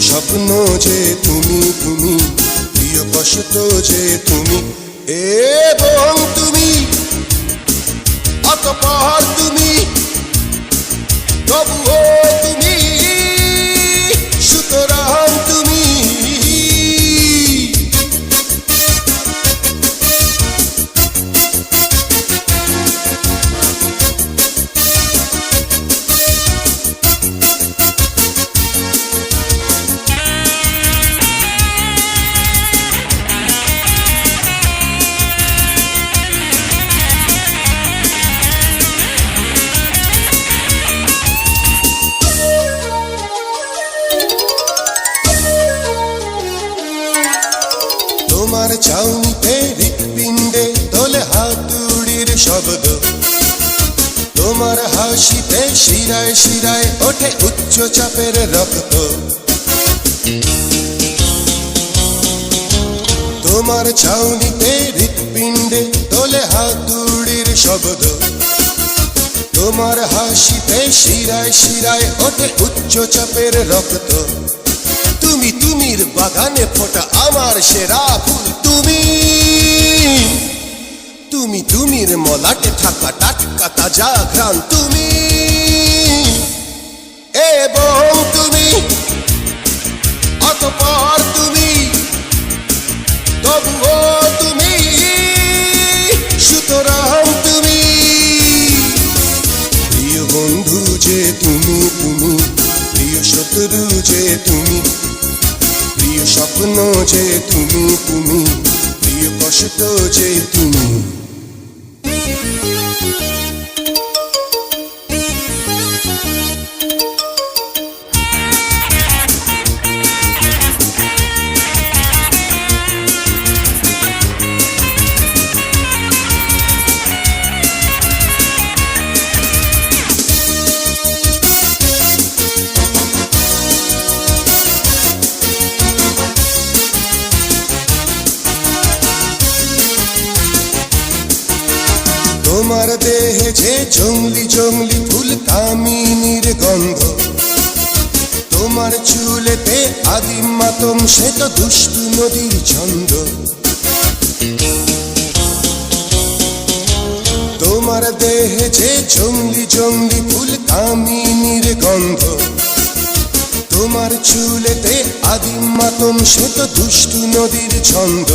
স্বপ্ন যে তুমি তুমি প্রিয় কষ্ট যে তুমি এবং তুমি তোমার চাউনিতে হৃৎপিণ্ডে তোলে হাতুড়ির শব্দ। তোমার হাসিতে শিরায় শিরায় ওঠে উচ্চ চাপের রক্ত। তোমার চাউনিতে হৃৎপিণ্ডে তোলে হাতুড়ির শব্দ। তোমার হাসিতে শিরায় শিরায় ওঠে উচ্চ চাপের রক্ত। তুমি তুমির বাগানে ফোটা আমার সেরা ফুল তুমি। তুমি তুমির মলাটে থাকা টাটকা তাজা ঘ্রাণ তুমি। এবং তুমি, অতপর তুমি, তবুও তুমি, সুতরাং তুমি। প্রিয় বন্ধু যে তুমি তুমি, প্রিয় শত্রু যে তুমি স্বপ্ন যে তুমি তুমি প্রিয় কষ্ট যে তুমি। তোমার দেহে যে জঙ্গলি জঙ্গলি ফুল কামিনীর গন্ধ। তোমার চুলেতে আদিম মাতম সে তো দুষ্টু নদীর ছন্দ। তোমার দেহে যে জঙ্গলি জঙ্গলি ফুল কামিনীর গন্ধ। তোমার চুলেতে আদিম মাতম সে তো দুষ্টু নদীর ছন্দ।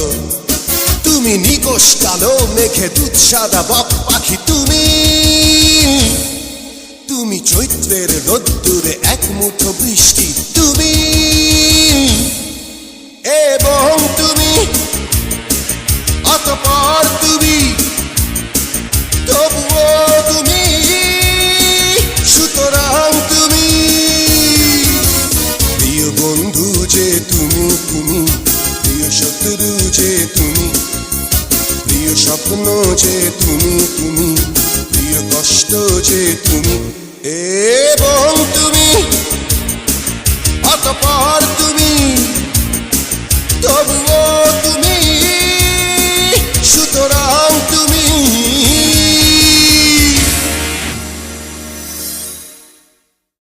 তুমি নিকোষ কালো মেঘে দুধ সাদা বাপ পাখি তুমি। তুমি চৈত্রের রোদ্দুরে এক মুঠো বৃষ্টি তুমি। এবং তুমি, অতপর তুমি, তবুও তুমি, সুতরাং তুমি। প্রিয় বন্ধু যে তুমি তুমি, প্রিয় শত্রু যে তুমি স্বপ্ন যে তুমি তুমি প্রিয় কষ্ট যে তুমি